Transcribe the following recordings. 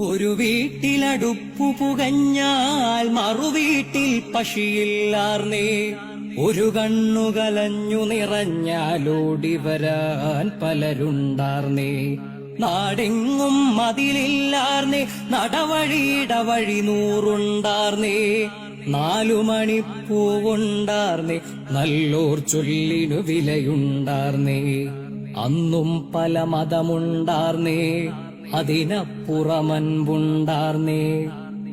ഒരു വീട്ടിലടുപ്പു പുകഞ്ഞാൽ മറുവീട്ടിൽ പശിയില്ലാർന്നേ. ഒരു കണ്ണു കലഞ്ഞു നിറഞ്ഞാലോടി വരാൻ പലരുണ്ടാർന്നേ. നാടെങ്ങും മതിലില്ലാർന്നേ നടവഴിയിടവഴി നൂറുണ്ടാർന്നേ. നാലു മണിപ്പൂവുണ്ടാർന്നേ നല്ലോർ ചൊല്ലിനു വിലയുണ്ടാർന്നേ. അന്നും പല മതമുണ്ടാർന്നേ. അതിനപ്പുറമൻപുണ്ടാർന്നേ.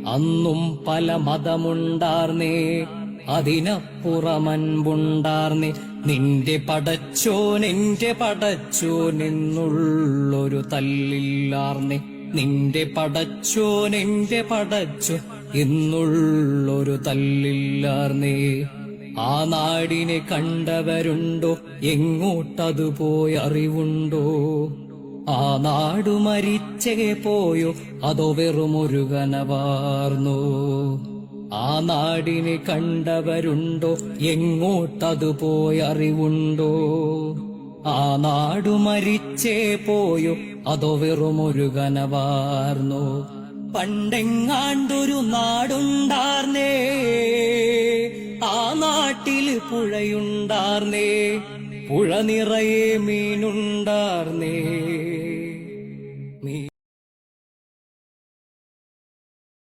അന്നും പല മതമുണ്ടാർന്നേ. അതിനപ്പുറമൻപുണ്ടാർന്നേ. നിന്റെ പടച്ചോൻ എന്റെ പടച്ചോൻ എന്നുള്ളൊരു തല്ലില്ലാർന്നേ. നിന്റെ പടച്ചോൻ എന്റെ പടച്ചോ എന്നുള്ളൊരു തല്ലില്ലാർന്നേ. ആ നാടിനെ കണ്ടവരുണ്ടോ? എങ്ങോട്ടതു പോയി അറിവുണ്ടോ? ആ നാടു മരിച്ചേ പോയോ അതോ വെറുമൊരു കനവാർന്നു ആ നാടിനെ കണ്ടവരുണ്ടോ എങ്ങോട്ടതു പോയി അറിവുണ്ടോ ആ നാടു മരിച്ചേ പോയോ അതോ വെറുമൊരു കനവാർന്നു പണ്ടെങ്ങാണ്ടൊരു നാടുണ്ടാർന്നേ ആ നാട്ടിൽ പുഴയുണ്ടാർന്നേ പുഴ നിറയെ മീനുണ്ടാർന്നേ.